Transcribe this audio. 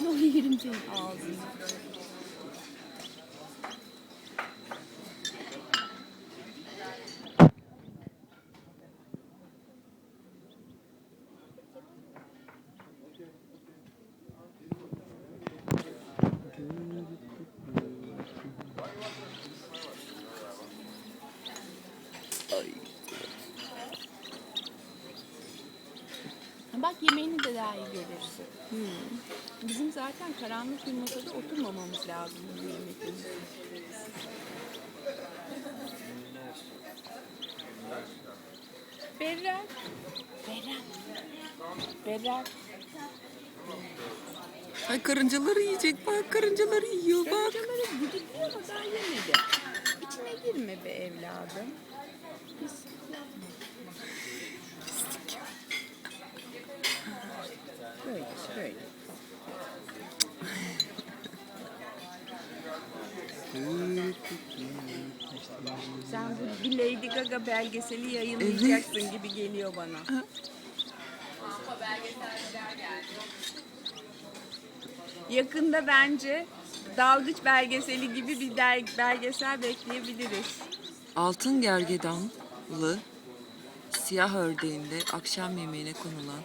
Ne yerim senin ağzını. Bak yemeğini de daha iyi görürsün. Bizim zaten karanlık bir masada oturmamamız lazım bu yemek. Berrak. Berrak. Berrak. Ay karıncaları yiyecek bak karıncaları yiyor bak. Karıncaları gıdıklıyor ama daha yemedi. İçine girme be evladım. Pislik yapma. Sen bu bir Lady Gaga belgeseli yayınlayacaksın gibi geliyor bana. Yakında bence dalgıç belgeseli gibi bir belgesel bekleyebiliriz. Altın gergedanlı siyah ördeğinde akşam yemeğine konulan